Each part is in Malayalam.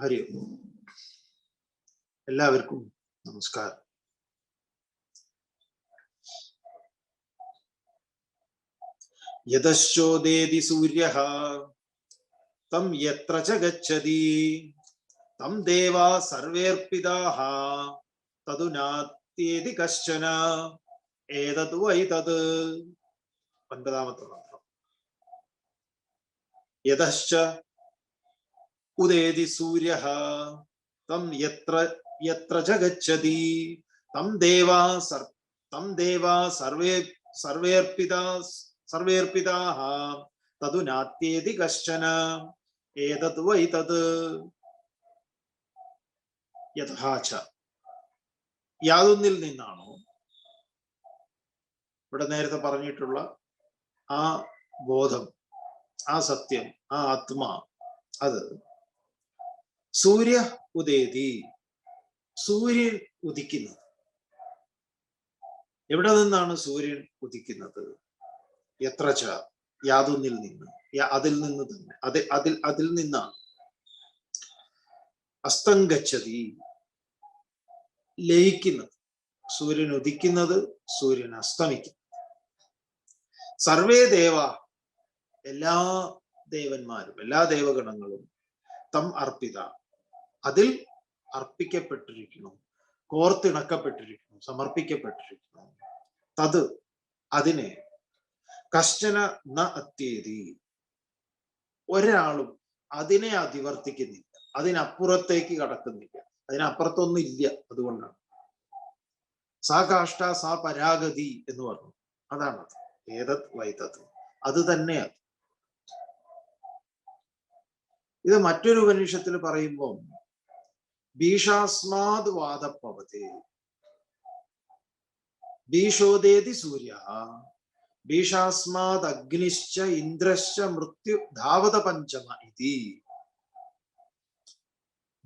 ഹരി ഓം. എല്ലാവർക്കും നമസ്കാരം. യതശ്ചോദേതി സൂര്യ. തം യത്ര ച ഗച്ഛതി. തം ദേവാ സർവേർപ്പിതാഹ. തതു നാത്യേതി കശ്ചന. ഏതത് വൈ തത് ഒൻപതാമത്തെ മന്ത്രം. യതശ്ച ഉദേതി സൂര്യ. തം യത്ര യത്ര ഗച്ഛതി. തം ദേവാ സർ തം ദേവാ സർവേ സർവേർപ്പിതാ സർവേർപ്പിതാഹ. തതു നാത്യേതി കശ്ചന. ഏതത് വൈ തത്? യഥാച യാതൊന്നിൽ നിന്നാണോ? ഇവിടെ നേരത്തെ പറഞ്ഞിട്ടുള്ള ആ ബോധം ആ സത്യം ആ ആത്മാ അത് സൂര്യ ഉദയതി. സൂര്യൻ ഉദിക്കുന്നത്. എവിടെ നിന്നാണ് സൂര്യൻ ഉദിക്കുന്നത്? എത്ര ച? യാതൊന്നിൽ നിന്ന്. അതിൽ നിന്ന് തന്നെ. അത് അതിൽ അതിൽ നിന്നാണ്. അസ്തംഗച്ചതി. ലയിക്കുന്നത്. സൂര്യൻ ഉദിക്കുന്നത് സൂര്യൻ അസ്തമിക്കുന്നത്. സർവേ ദേവ എല്ലാ ദേവന്മാരും എല്ലാ ദേവഗണങ്ങളും തം അർപ്പിത. അതിൽ അർപ്പിക്കപ്പെട്ടിരിക്കുന്നു. കോർത്തിണക്കപ്പെട്ടിരിക്കുന്നു സമർപ്പിക്കപ്പെട്ടിരിക്കുന്നു. തത് അതിനെ കശ്ചന ന അത്യേതി. ഒരാളും അതിനെ അതിവർത്തിക്കുന്നില്ല. അതിനപ്പുറത്തേക്ക് കടക്കുന്നില്ല. അതിനപ്പുറത്തൊന്നും ഇല്ല അതുകൊണ്ടാണ്. സാ കാഷ്ട സാ പരാഗതി എന്ന് പറഞ്ഞു. അതാണ് അത്. ഏതത് വൈതത്. അത് തന്നെയാണ്. ഇത് മറ്റൊരു ഉപനിഷത്തിൽ പറയുമ്പോൾ ഭീഷാസ്മാത് വാദപ്പവതി ഭീഷോദേതി സൂര്യ. ഭീഷാസ്മാത് അഗ്നിശ്ച ഇന്ദ്രശ്ച മൃത്യു ധാവത പഞ്ചമ ഇതി.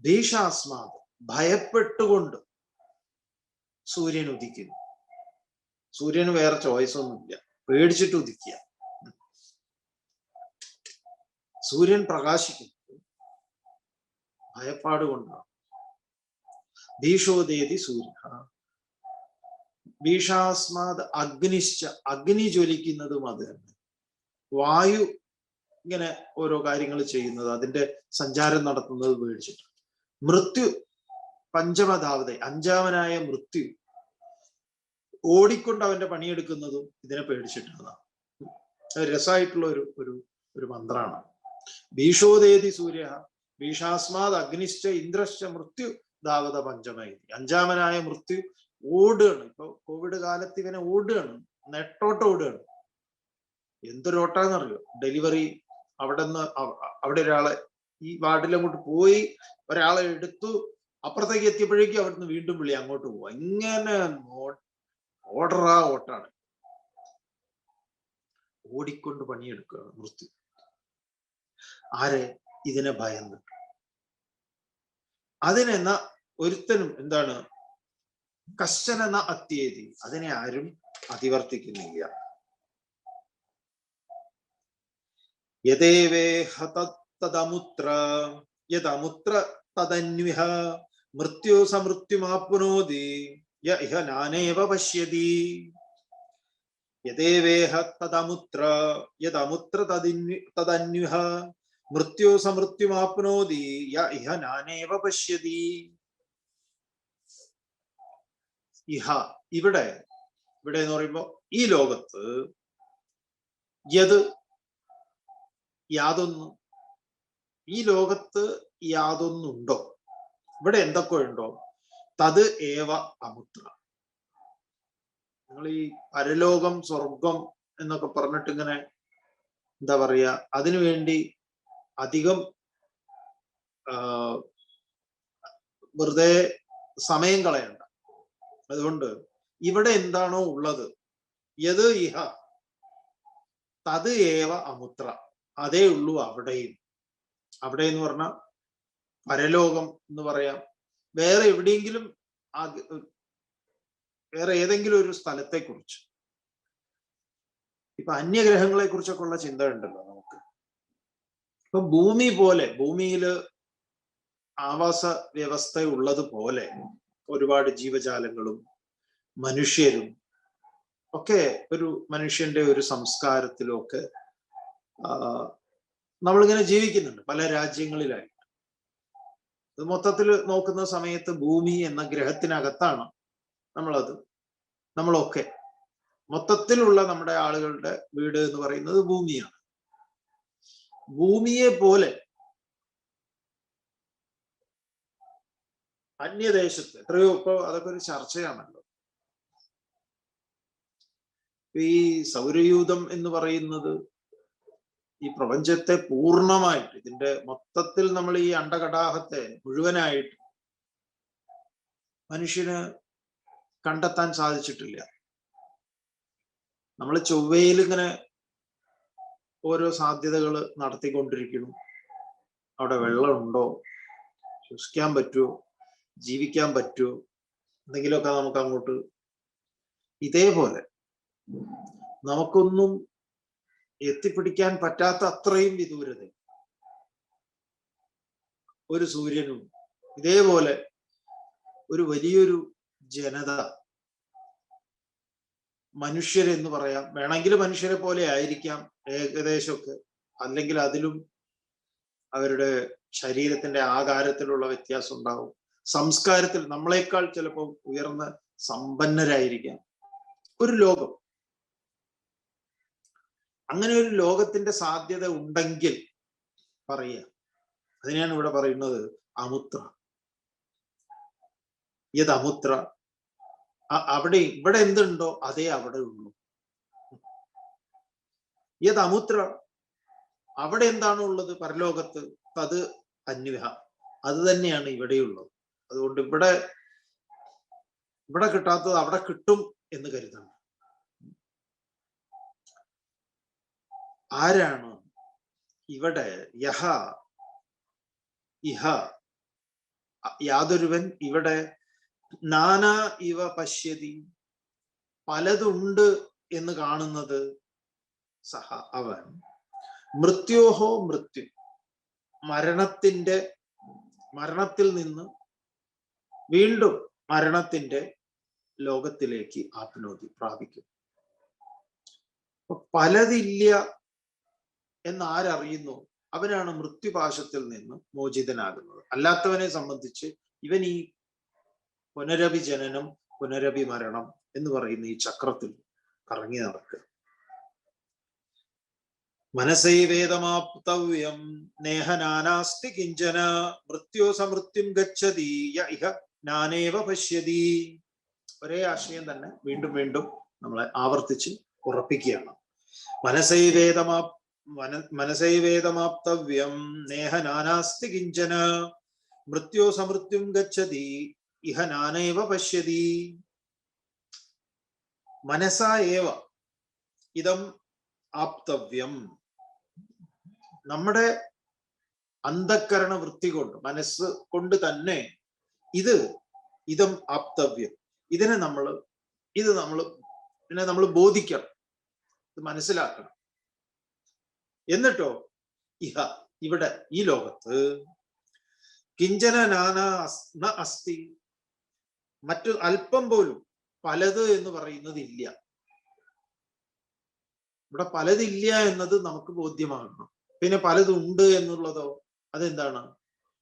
ഭീഷാസ്മാത് ഭയപ്പെട്ടുകൊണ്ട് സൂര്യൻ ഉദിക്കുന്നു സൂര്യന് വേറെ ചോയ്സ് ഒന്നുമില്ല. പേടിച്ചിട്ട് ഉദിക്കുക സൂര്യൻ പ്രകാശിക്കുന്നത് ഭയപ്പാട് കൊണ്ടാണ് ഭീഷോദേതി സൂര്യ. ഭീഷാസ്മാത് അഗ്നിശ്ച അഗ്നി ജ്വലിക്കുന്നതും അത് തന്നെ. വായു ഇങ്ങനെ ഓരോ കാര്യങ്ങൾ ചെയ്യുന്നത് അതിന്റെ സഞ്ചാരം നടത്തുന്നത് പേടിച്ചിട്ട്. മൃത്യു പഞ്ചമതാവത അഞ്ചാമനായ മൃത്യു ഓടിക്കൊണ്ട് അവന്റെ പണിയെടുക്കുന്നതും ഇതിനെ പേടിച്ചിട്ടുള്ളതാണ്. രസമായിട്ടുള്ള ഒരു ഒരു ഒരു മന്ത്രാണ് ഭീഷോദേതി സൂര്യ ഭീഷാസ്മാത് അഗ്നിശ്ച ഇന്ദ്രശ്ച മൃത്യു ദാവത പഞ്ചമൈതി അഞ്ചാമനായ മൃത്യു ഓടുകയാണ്. ഇപ്പൊ കോവിഡ് കാലത്ത് ഇവനെ ഓടുകയാണ്. നെട്ടോട്ട് ഓടുകയാണ്. എന്തൊരു എന്തൊരോട്ടാന്നറിയോ ഡെലിവറി അവിടെ നിന്ന് അവിടെ ഒരാളെ ഈ വാർഡിൽ അങ്ങോട്ട് പോയി ഒരാളെ എടുത്തു അപ്പുറത്തേക്ക് എത്തിയപ്പോഴേക്കും അവിടുന്ന് വീണ്ടും വിളി അങ്ങോട്ട് പോവാ. ഇങ്ങനെ ഓർഡറാ ഓട്ടാണ്. ഓടിക്കൊണ്ട് പണിയെടുക്കുകയാണ് മൃത്യു. ആരെ? ഇതിനെ ഭയന്ന്. അതിനെന്ന ഒരുത്തനും എന്താണ്? കശ്ചന ന അത്യേതി. അതിനെ ആരും അതിവർത്തിക്കുന്നില്ല. യഥേവേഹ തദമുത്ര യദമുത്ര തദന്വിഹ. മൃത്യു സമൃത്യുമാപ്നോതി യ ഇഹ നാനേവ പശ്യതി. യഥേവേഹ തദമുത്ര യദമുത്ര തദിന്വി തദന്വിഹ. മൃത്യു സമൃത്യുമാപ്നോതി യ ഇഹ നാനേവ പശ്യതി. ഇഹ ഇവിടെ ഇവിടെ എന്ന് പറയുമ്പോ ഈ ലോകത്ത് യത് യാതൊന്നും ഈ ലോകത്ത് യാതൊന്നുണ്ടോ? ഇവിടെ എന്തൊക്കെ ഉണ്ടോ തത് ഏവ അമുത്ര. നിങ്ങൾ ഈ പരലോകം സ്വർഗം എന്നൊക്കെ പറഞ്ഞിട്ട് ഇങ്ങനെ എന്താ പറയാ അതിനുവേണ്ടി അധികം വെറുതെ സമയം കളയണ്ട. അതുകൊണ്ട് ഇവിടെ എന്താണോ ഉള്ളത്? യത് ഇഹ. തത് ഏവ അമുത്ര. അതേ ഉള്ളൂ അവിടെയും. അവിടെ എന്ന് പറഞ്ഞ പരലോകം എന്ന് പറയാം. വേറെ എവിടെയെങ്കിലും വേറെ ഏതെങ്കിലും ഒരു സ്ഥലത്തെ കുറിച്ച് ഇപ്പൊ അന്യഗ്രഹങ്ങളെ കുറിച്ചൊക്കെ ഉള്ള ചിന്ത ഉണ്ടല്ലോ ഇപ്പൊ ഭൂമി പോലെ ഭൂമിയിൽ ആവാസ വ്യവസ്ഥ ഉള്ളതുപോലെ ഒരുപാട് ജീവജാലങ്ങളും മനുഷ്യരും ഒക്കെ ഒരു മനുഷ്യന്റെ ഒരു സംസ്കാരത്തിലൊക്കെ നമ്മളിങ്ങനെ ജീവിക്കുന്നുണ്ട് പല രാജ്യങ്ങളിലായിട്ട്. മൊത്തത്തിൽ നോക്കുന്ന സമയത്ത് ഭൂമി എന്ന ഗ്രഹത്തിനകത്താണ് നമ്മളത്. നമ്മളൊക്കെ മൊത്തത്തിലുള്ള നമ്മുടെ ആളുകളുടെ വീട് എന്ന് പറയുന്നത് ഭൂമിയാണ്. ഭൂമിയെ പോലെ അന്യദേശത്ത് എത്രയോ ഇപ്പൊ അതൊക്കെ ഒരു ചർച്ചയാണല്ലോ. ഈ സൗരയൂഥം എന്ന് പറയുന്നത് ഈ പ്രപഞ്ചത്തെ പൂർണമായിട്ട് ഇതിന്റെ മൊത്തത്തിൽ നമ്മൾ ഈ അണ്ടകടാഹത്തെ മുഴുവനായിട്ട് മനുഷ്യന് കണ്ടെത്താൻ സാധിച്ചിട്ടില്ല. നമ്മൾ ചൊവ്വയിൽ ഇങ്ങനെ ഓരോ സാധ്യതകൾ നടത്തിക്കൊണ്ടിരിക്കുന്നു. അവിടെ വെള്ളമുണ്ടോ ശ്വസിക്കാൻ പറ്റുമോ ജീവിക്കാൻ പറ്റുമോ എന്തെങ്കിലുമൊക്കെ നമുക്ക് അങ്ങോട്ട് ഇതേപോലെ നമുക്കൊന്നും എത്തിപ്പിടിക്കാൻ പറ്റാത്ത അത്രയും വിദൂരത. ഒരു സൂര്യനും ഇതേപോലെ ഒരു വലിയൊരു ജനത മനുഷ്യരെന്ന് പറയാം. വേണമെങ്കിൽ മനുഷ്യരെ പോലെ ആയിരിക്കാം ഏകദേശമൊക്കെ. അല്ലെങ്കിൽ അതിലും അവരുടെ ശരീരത്തിന്റെ ആകാരത്തിലുള്ള വ്യത്യാസം ഉണ്ടാവും. സംസ്കാരത്തിൽ നമ്മളെക്കാൾ ചിലപ്പോൾ ഉയർന്ന സമ്പന്നരായിരിക്കാം. ഒരു ലോകം. അങ്ങനെ ഒരു ലോകത്തിന്റെ സാധ്യത ഉണ്ടെങ്കിൽ പറയുക. അതിനെയാണ് ഇവിടെ പറയുന്നത് അമുത്ര. യത് അമുത്ര അവിടെ ഇവിടെ എന്തുണ്ടോ അതേ അവിടെ ഉള്ളൂ. യത് അമുത്ര അവിടെ എന്താണോ ഉള്ളത് പരലോകത്ത് അത് അന്വഹ. അത് തന്നെയാണ് ഇവിടെയുള്ളത്. അതുകൊണ്ട് ഇവിടെ ഇവിടെ കിട്ടാത്തത് അവിടെ കിട്ടും എന്ന് കരുതണം. ആരാണ്? ഇവിടെ യഹ ഇഹ യാതൊരുവൻ ഇവിടെ നാനാ ഇവ പശ്യതി. പലതുണ്ട് എന്ന് കാണുന്നത് സഹ അവൻ. മൃത്യോഹോ മൃത്യു. മരണത്തിന്റെ മരണത്തിൽ നിന്ന് വീണ്ടും മരണത്തിന്റെ ലോകത്തിലേക്ക് ആപ്നോതി പ്രാപിക്കും. പലതില്ല എന്ന് ആരറിയുന്നു അവനാണ് മൃത്യുപാശത്തിൽ നിന്ന് മോചിതനാകുന്നത്. അല്ലാത്തവനെ സംബന്ധിച്ച് ഇവൻ ഈ പുനരഭി ജനനം പുനരവി മരണം എന്ന് പറയുന്ന ഈ ചക്രത്തിൽ കറങ്ങി നടക്കുക. മനസൈവേദമാപ്തവ്യം നേഹനാനാസ്തി കിഞ്ചന മൃത്യോ സമൃത്യം ഗച്ഛതി ഇഹ നാനേവ പശ്യതി. ഒരേ ആശയം തന്നെ വീണ്ടും വീണ്ടും നമ്മളെ ആവർത്തിച്ച് ഉറപ്പിക്കുകയാണ്. മനസൈവേദമാ മന വേദമാപ്തവ്യം നേഹ നാനാസ്തി കിഞ്ചന മൃത്യോ സമൃത്യും ഗച്ഛതി ഇഹ നാനേവ പശ്യതി. മനസാ ഏവ. ഇതം ആപ്തവ്യം. നമ്മുടെ അന്ധക്കരണ വൃത്തി കൊണ്ട് മനസ്സ് കൊണ്ട് തന്നെ ഇത് ഇതം ആപ്തവ്യം. ഇതിനെ നമ്മൾ ഇത് നമ്മൾ ഇതിനെ നമ്മൾ ബോധിക്കണം. ഇത് മനസ്സിലാക്കണം. എന്നിട്ടോ ഇഹ ഇവിടെ ഈ ലോകത്ത് കിഞ്ചന നാന അസ്തി മറ്റു അല്പം പോലും പലത് എന്ന് പറയുന്നത് ഇല്ല ഇവിടെ പലതില്ല എന്നത് നമുക്ക് ബോധ്യമാകണം. പിന്നെ പലതുണ്ട് എന്നുള്ളതോ അതെന്താണ്?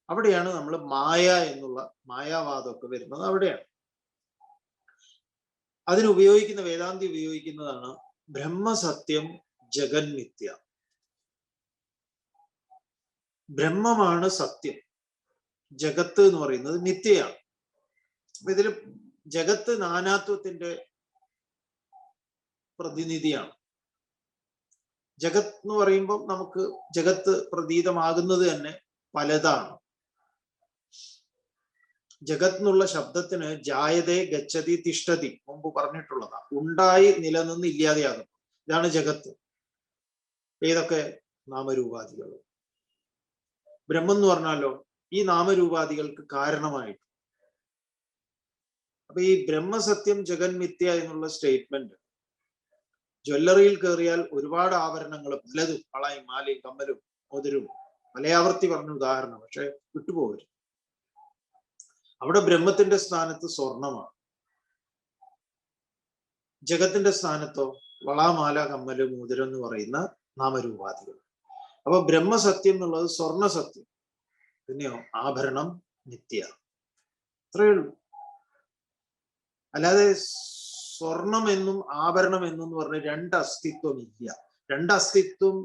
അവിടെയാണ് നമ്മൾ മായ എന്നുള്ള മായാവാദമൊക്കെ വരുന്നത് അവിടെയാണ്. അതിനുപയോഗിക്കുന്ന വേദാന്തി ഉപയോഗിക്കുന്നതാണ് ബ്രഹ്മസത്യം ജഗന്മിത്യ. ബ്രഹ്മമാണ് സത്യം. ജഗത്ത് എന്ന് പറയുന്നത് നിത്യയാണ് ഇതിൽ ജഗത്ത് നാനാത്വത്തിന്റെ പ്രതിനിധിയാണ്. ജഗത്ത് എന്ന് പറയുമ്പോൾ നമുക്ക് ജഗത്ത് പ്രതീതമാകുന്നത് തന്നെ പലതാണ്. ജഗത് എന്നുള്ള ശബ്ദത്തിന് ജായതെ ഗച്ഛതി തിഷ്ഠതി മുമ്പ് പറഞ്ഞിട്ടുള്ളതാണ്. ഉണ്ടായി നിലനിന്ന് ഇല്ലാതെയാകുന്നു. ഇതാണ് ജഗത്ത്. ഏതൊക്കെ? നാമരൂപാദികൾ. ബ്രഹ്മം എന്ന് പറഞ്ഞാലോ ഈ നാമരൂപാദികൾക്ക് കാരണമായിട്ട് അപ്പൊ ഈ ബ്രഹ്മസത്യം ജഗന്മിത്യ എന്നുള്ള സ്റ്റേറ്റ്മെന്റ് ജ്വല്ലറിയിൽ കയറിയാൽ ഒരുപാട് ആഭരണങ്ങൾ പലതും വളയും മാലയും കമ്മലും മോതിരും മലയാവർത്തി പറഞ്ഞ ഉദാഹരണം പക്ഷെ വിട്ടുപോകരുത്. അവിടെ ബ്രഹ്മത്തിന്റെ സ്ഥാനത്ത് സ്വർണമാണ്. ജഗത്തിന്റെ സ്ഥാനത്തോ വളാമാല കമ്മൽ മോതിരം എന്ന് പറയുന്ന നാമരൂപാധികൾ അപ്പൊ ബ്രഹ്മസത്യം എന്നുള്ളത് സ്വർണ സത്യം പിന്നെയോ ആഭരണം നിത്യ. അത്രയേ ഉള്ളൂ. അല്ലാതെ സ്വർണമെന്നും ആഭരണമെന്നും പറഞ്ഞ രണ്ട് അസ്തിത്വം ഇല്ല. രണ്ട് അസ്തിത്വം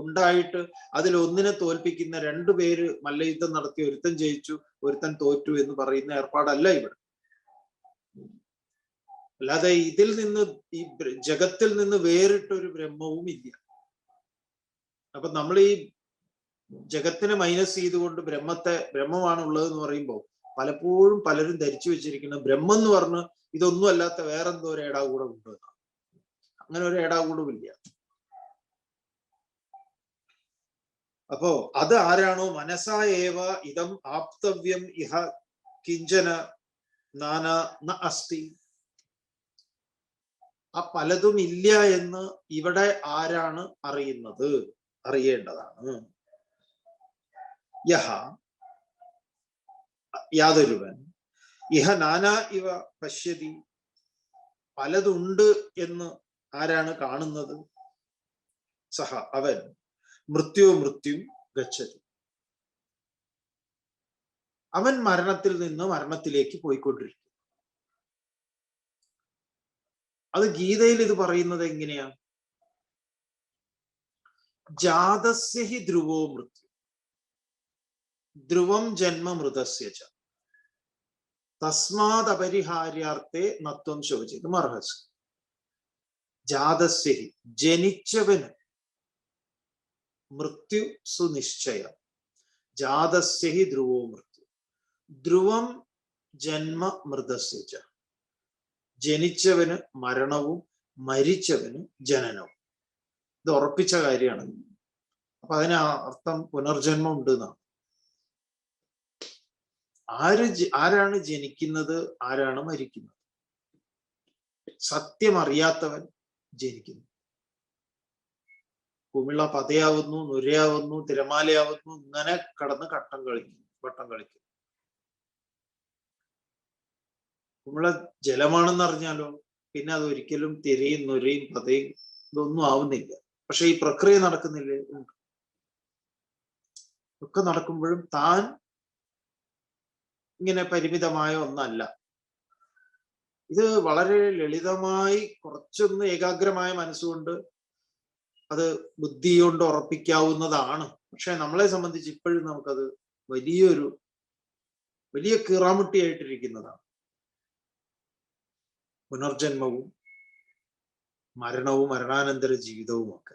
ഉണ്ടായിട്ട് അതിൽ ഒന്നിനെ തോൽപ്പിക്കുന്ന രണ്ടു പേര് മല്ലയുദ്ധം നടത്തി ഒരുത്തൻ ജയിച്ചു ഒരുത്തൻ തോറ്റു എന്ന് പറയുന്ന ഏർപ്പാടല്ല ഇവിടെ. അല്ലാതെ ഇതിൽ നിന്ന് ഈ ജഗത്തിൽ നിന്ന് വേറിട്ടൊരു ബ്രഹ്മവും ഇല്ല. അപ്പൊ നമ്മൾ ഈ ജഗത്തിനെ മൈനസ് ചെയ്തുകൊണ്ട് ബ്രഹ്മത്തെ ബ്രഹ്മമാണ് ഉള്ളത് എന്ന് പറയുമ്പോൾ പലപ്പോഴും പലരും ധരിച്ചു വെച്ചിരിക്കുന്നത് ബ്രഹ്മം എന്ന് പറഞ്ഞ് ഇതൊന്നും അല്ലാത്ത വേറെന്തോ ഒരു ഏടാകൂടം ഉണ്ട് അങ്ങനെ ഒരു ഏടാകൂടമില്ല അപ്പോ അത് ആരാണോ? മനസ്സായവ ഇതം ആപ്തവ്യം ഇഹ കിഞ്ചന നാന ന അസ്തി. ആ പലതും ഇല്ല എന്ന് ഇവിടെ ആരാണ് അറിയുന്നത്? അറിയേണ്ടതാണ്. യഹ യാതൊരുവൻ. ഇഹ നാനാ ഇവ പശ്യതി. പലതുണ്ട് എന്ന് ആരാണ് കാണുന്നത്? സഹ അവൻ. മൃത്യു മൃത്യു ഗച്ഛതി. അവൻ മരണത്തിൽ നിന്ന് മരണത്തിലേക്ക് പോയിക്കൊണ്ടിരിക്കും അത് ഗീതയിൽ ഇത് പറയുന്നത് എങ്ങനെയാ? ജാതസ്യ ഹി ധ്രുവോ മൃത്യു. ധ്രുവം ജന്മ മൃതസ്യ ച. തസ്മാത് അപരിഹാര്യാർത്ഥേ നത്വം ശോചിത് അർഹസ് ജാതസ്യഹി ജനിച്ചവന് മൃത്യു സുനിശ്ചയം. ജാതസ്യഹി ധ്രുവോ മൃത്യു. ധ്രുവം ജന്മ മൃതസ്യ ജനിച്ചവന് മരണവും മരിച്ചവന് ജനനവും. ഇത് ഉറപ്പിച്ച കാര്യമാണ്. അപ്പൊ അതിന് അർത്ഥം പുനർജന്മം ഉണ്ട് എന്നാണ്. ആര് ആരാണ് ജനിക്കുന്നത്? ആരാണ് മരിക്കുന്നത്? സത്യം അറിയാത്തവൻ ജനിക്കുന്നു. കുമിള പതയാവുന്നു നുരയാവുന്നു തിരമാലയാവുന്നു ഇങ്ങനെ കടന്ന് കട്ടം കളിക്കുന്നു വട്ടം കളിക്കുന്നു. കുമിള ജലമാണെന്ന് അറിഞ്ഞാലോ പിന്നെ അത് ഒരിക്കലും തിരയും നുരയും പതയും ഇതൊന്നും ആവുന്നില്ല. പക്ഷെ ഈ പ്രക്രിയ നടക്കുന്നില്ലേ? ഒക്കെ നടക്കുമ്പോഴും താൻ ഇങ്ങനെ പരിമിതമായ ഒന്നല്ല. ഇത് വളരെ ലളിതമായി കുറച്ചൊന്ന് ഏകാഗ്രമായ മനസ്സുകൊണ്ട് അത് ബുദ്ധി കൊണ്ട് ഉറപ്പിക്കാവുന്നതാണ്. പക്ഷെ നമ്മളെ സംബന്ധിച്ച് ഇപ്പോഴും നമുക്കത് വലിയൊരു വലിയ കീറാമുട്ടിയായിട്ടിരിക്കുന്നതാണ്. പുനർജന്മവും മരണവും മരണാനന്തര ജീവിതവും ഒക്കെ.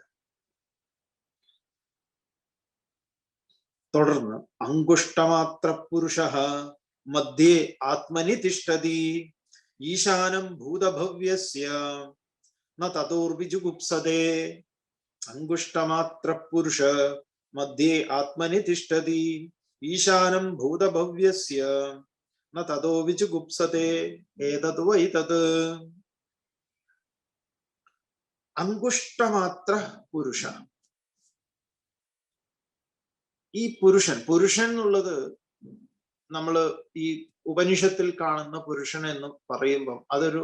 തുടർന്ന് അങ്കുഷ്ടമാത്ര പുരുഷ മധ്യേ ആത്മനി തിഷ്ടതി ഈശാനം ഭൂതഭവ്യസ്യ തതോർവിജുഗുപ്സതേ അങ്കുഷ്ടമാത്ര പുരുഷ മധ്യേ ആത്മനി തിഷ്ടതി ഈശാനം ഭൂതഭവ്യസ്യ ന വിജുഗുപ്സതേ ഏതത് വൈ തത് അങ്കുഷ്ടമാത്ര പുരുഷ ഈ പുരുഷൻ പുരുഷൻ എന്നുള്ളത് നമ്മൾ ഈ ഉപനിഷത്തിൽ കാണുന്ന പുരുഷൻ എന്ന് പറയുമ്പം അതൊരു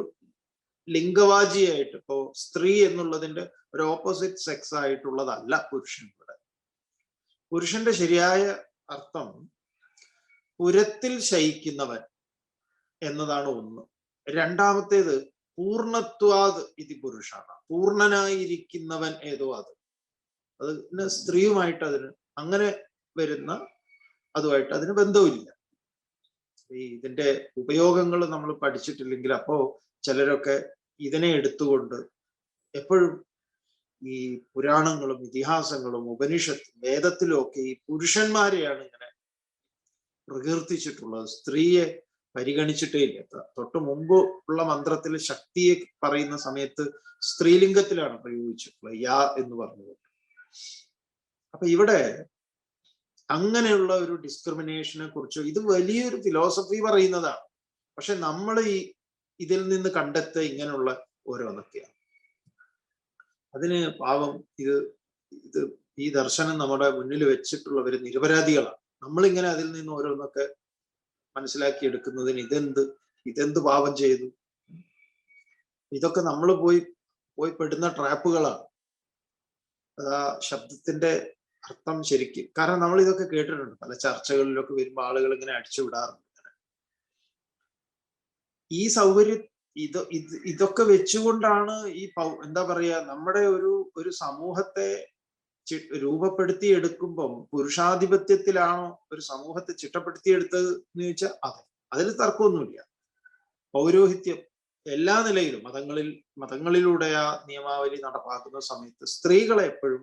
ലിംഗവാചിയായിട്ട് ഇപ്പോ സ്ത്രീ എന്നുള്ളതിന്റെ ഒരു ഓപ്പോസിറ്റ് സെക്സ് ആയിട്ടുള്ളതല്ല പുരുഷൻ ഇവിടെ പുരുഷന്റെ ശരിയായ അർത്ഥം പുരത്തിൽ ശയിക്കുന്നവൻ എന്നതാണ് ഒന്ന്. രണ്ടാമത്തേത് പൂർണത്വാത് ഇത് പുരുഷാണ്. പൂർണനായിരിക്കുന്നവൻ ഏതോ അത്. അതിന് സ്ത്രീയുമായിട്ട് അതിന് അങ്ങനെ വരുന്ന അതുമായിട്ട് അതിന് ബന്ധവുമില്ല. ഈ ഇതിന്റെ ഉപയോഗങ്ങൾ നമ്മൾ പഠിച്ചിട്ടില്ലെങ്കിൽ അപ്പോ ചിലരൊക്കെ ഇതിനെ എടുത്തുകൊണ്ട് എപ്പോഴും ഈ പുരാണങ്ങളും ഇതിഹാസങ്ങളും ഉപനിഷത്തും വേദത്തിലും ഒക്കെ ഈ പുരുഷന്മാരെയാണ് ഇങ്ങനെ പ്രകീർത്തിച്ചിട്ടുള്ളത്. സ്ത്രീയെ പരിഗണിച്ചിട്ടേ ഇല്ല. തൊട്ട് മുമ്പ് ഉള്ള മന്ത്രത്തിൽ ശക്തിയെ പറയുന്ന സമയത്ത് സ്ത്രീലിംഗത്തിലാണ് പ്രയോഗിച്ചിട്ടുള്ളത്. യാ എന്ന് പറഞ്ഞത് അപ്പൊ ഇവിടെ അങ്ങനെയുള്ള ഒരു ഡിസ്ക്രിമിനേഷനെ കുറിച്ചോ ഇത് വലിയൊരു ഫിലോസഫി പറയുന്നതാണ്. പക്ഷെ നമ്മൾ ഈ ഇതിൽ നിന്ന് കണ്ടെത്തുക ഇങ്ങനെയുള്ള ഓരോന്നൊക്കെയാണ്. അതിന് പാവം ഇത് ഇത് ഈ ദർശനം നമ്മുടെ മുന്നിൽ വെച്ചിട്ടുള്ളവര് നിരപരാധികളാണ്. നമ്മളിങ്ങനെ അതിൽ നിന്ന് ഓരോന്നൊക്കെ മനസ്സിലാക്കി എടുക്കുന്നതിന് ഇതെന്ത് ഇതെന്ത് പാപം ചെയ്തു? ഇതൊക്കെ നമ്മൾ പോയി പോയി പെടുന്ന ട്രാപ്പുകളാണ് ശബ്ദത്തിന്റെ അർത്ഥം ശരിക്കും. കാരണം നമ്മൾ ഇതൊക്കെ കേട്ടിട്ടുണ്ട്. പല ചർച്ചകളിലൊക്കെ വരുമ്പോൾ ആളുകൾ ഇങ്ങനെ അടിച്ചു വിടാറുണ്ട്. ഈ സൗകര്യ ഇത് ഇത് ഇതൊക്കെ വെച്ചുകൊണ്ടാണ് ഈ എന്താ പറയാ നമ്മുടെ ഒരു ഒരു സമൂഹത്തെ രൂപപ്പെടുത്തിയെടുക്കുമ്പം പുരുഷാധിപത്യത്തിലാണോ ഒരു സമൂഹത്തെ ചിട്ടപ്പെടുത്തിയെടുത്തത് എന്ന് ചോദിച്ചാൽ അതെ. അതിൽ തർക്കമൊന്നുമില്ല. പൗരോഹിത്യം എല്ലാ നിലയിലും മതങ്ങളിൽ മതങ്ങളിലൂടെ ആ നിയമാവലി നടപ്പാക്കുന്ന സമയത്ത് സ്ത്രീകളെ എപ്പോഴും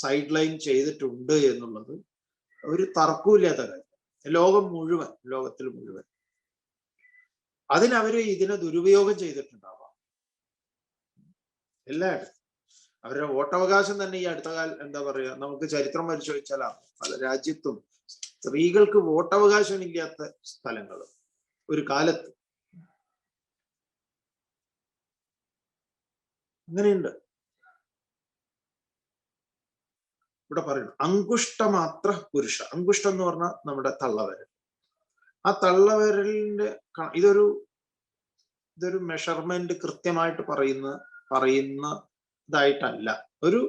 സൈഡ് ലൈൻ ചെയ്തിട്ടുണ്ട് എന്നുള്ളത് ഒരു തർക്കമില്ലാത്ത കാര്യം. ലോകം മുഴുവൻ ലോകത്തിൽ മുഴുവൻ. അതിനവര് ഇതിനെ ദുരുപയോഗം ചെയ്തിട്ടുണ്ടാവാം. എല്ലായിടത്തും. അവരുടെ വോട്ടവകാശം തന്നെ ഈ അടുത്ത കാലം എന്താ പറയുക നമുക്ക് ചരിത്രം പരിശോധിച്ചാൽ പല രാജ്യത്തും സ്ത്രീകൾക്ക് വോട്ടവകാശം ഇല്ലാത്ത സ്ഥലങ്ങൾ ഒരു കാലത്ത്. അങ്ങനെയുണ്ട്. ഇവിടെ പറയുന്നു അങ്കുഷ്ടമാത്ര പുരുഷ. അങ്കുഷ്ടം എന്ന് പറഞ്ഞാൽ നമ്മുടെ തള്ളവരൽ ആ തള്ളവരലിന്റെ ഇതൊരു ഇതൊരു മെഷർമെന്റ് കൃത്യമായിട്ട് പറയുന്ന പറയുന്ന ഇതായിട്ടല്ല ഒരു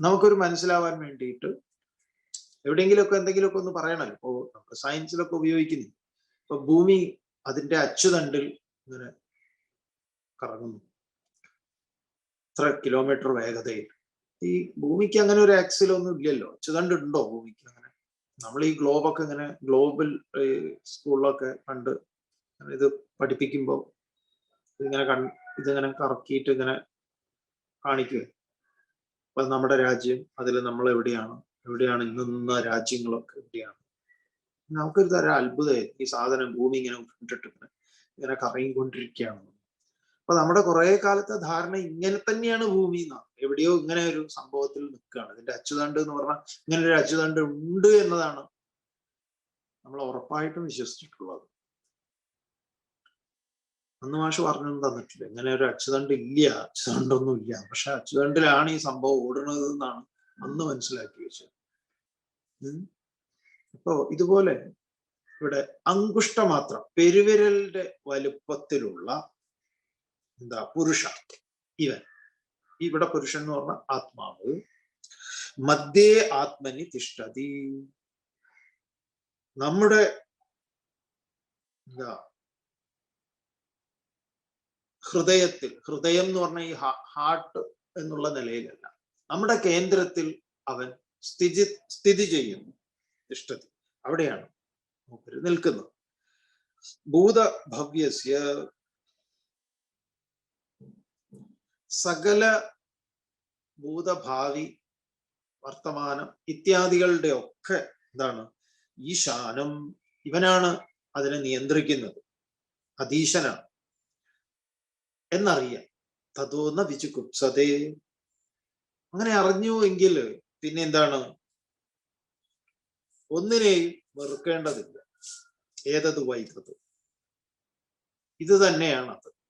നമുക്കൊരു മനസ്സിലാവാൻ വേണ്ടിയിട്ട് എവിടെയെങ്കിലുമൊക്കെ എന്തെങ്കിലുമൊക്കെ ഒന്ന് പറയണല്ലോ. ഇപ്പോ നമുക്ക് സയൻസിലൊക്കെ ഉപയോഗിക്കുന്നു. ഇപ്പൊ ഭൂമി അതിന്റെ അച്ചുതണ്ടിൽ ഇങ്ങനെ കറങ്ങുന്നു. ഇത്ര കിലോമീറ്റർ വേഗതയിൽ. ഈ ഭൂമിക്ക് അങ്ങനെ ഒരു ആക്സിലൊന്നും ഇല്ലല്ലോ. ചിതണ്ടുണ്ടോ ഭൂമിക്ക് അങ്ങനെ? നമ്മൾ ഈ ഗ്ലോബൊക്കെ ഇങ്ങനെ ഗ്ലോബൽ സ്കൂളിലൊക്കെ കണ്ട് ഇത് പഠിപ്പിക്കുമ്പോൾ ഇതിങ്ങനെ കൺ ഇതിങ്ങനെ കറക്കിയിട്ട് ഇങ്ങനെ കാണിക്കുക അപ്പൊ നമ്മുടെ രാജ്യം അതിൽ നമ്മൾ എവിടെയാണ്? എവിടെയാണ് ഇന്ന് നിന്ന രാജ്യങ്ങളൊക്കെ എവിടെയാണ്? നമുക്കൊരു തരം അത്ഭുതമായി ഈ സാധനം ഭൂമി ഇങ്ങനെ ഇട്ടിട്ട് ഇങ്ങനെ ഇങ്ങനെ കറങ്ങിക്കൊണ്ടിരിക്കുകയാണ്. അപ്പൊ നമ്മുടെ കുറെ കാലത്തെ ധാരണ ഇങ്ങനെ തന്നെയാണ് ഭൂമി എന്നാണ് എവിടെയോ ഇങ്ങനെ ഒരു സംഭവത്തിൽ നിൽക്കുകയാണ്. ഇതിന്റെ അച്ചുതണ്ട് എന്ന് പറഞ്ഞാൽ ഇങ്ങനെ ഒരു അച്ചുതണ്ട് ഉണ്ട് എന്നതാണ് നമ്മൾ ഉറപ്പായിട്ടും വിശ്വസിച്ചിട്ടുള്ളത്. അന്ന് മാഷ് പറഞ്ഞൊന്നും തന്നിട്ടില്ല. ഇങ്ങനെ ഒരു അച്ചുതണ്ട് ഇല്ല അച്ചുതണ്ടൊന്നും ഇല്ല. പക്ഷെ അച്ചുതണ്ടിലാണ് ഈ സംഭവം ഓടുന്നത് എന്നാണ് അന്ന് മനസ്സിലാക്കി വെച്ചത്. അപ്പോ ഇതുപോലെ ഇവിടെ അങ്കുഷ്ടമാത്രം പെരുവിരലിന്റെ വലുപ്പത്തിലുള്ള എന്താ പുരുഷ ഇവൻ. ഇവിടെ പുരുഷൻ എന്ന് പറഞ്ഞ ആത്മാവ്. മധ്യേ ആത്മനി തിഷ്ടതി നമ്മുടെ എന്താ ഹൃദയത്തിൽ ഹൃദയം എന്ന് പറഞ്ഞ ഈ ഹാർട്ട് എന്നുള്ള നിലയിലല്ല. നമ്മുടെ കേന്ദ്രത്തിൽ അവൻ സ്ഥിതി സ്ഥിതി ചെയ്യുന്നു. തിഷ്ടതി അവിടെയാണ് നിൽക്കുന്നത്. ഭൂതഭവ്യസ്യ സകല ഭൂതഭാവി വർത്തമാനം ഇത്യാദികളുടെ ഒക്കെ എന്താണ്? ഈശാനം ഇവനാണ് അതിനെ നിയന്ത്രിക്കുന്നത്. അതീശനാണ്. എന്നറിയാം. തതോന്ന വിചുകുപ്സതേ. അങ്ങനെ അറിഞ്ഞു എങ്കിൽ പിന്നെ എന്താണ്? ഒന്നിനെയും വെറുക്കേണ്ടതില്ല. ഏതത് വൈദ്യത ഇത് തന്നെയാണ് അത്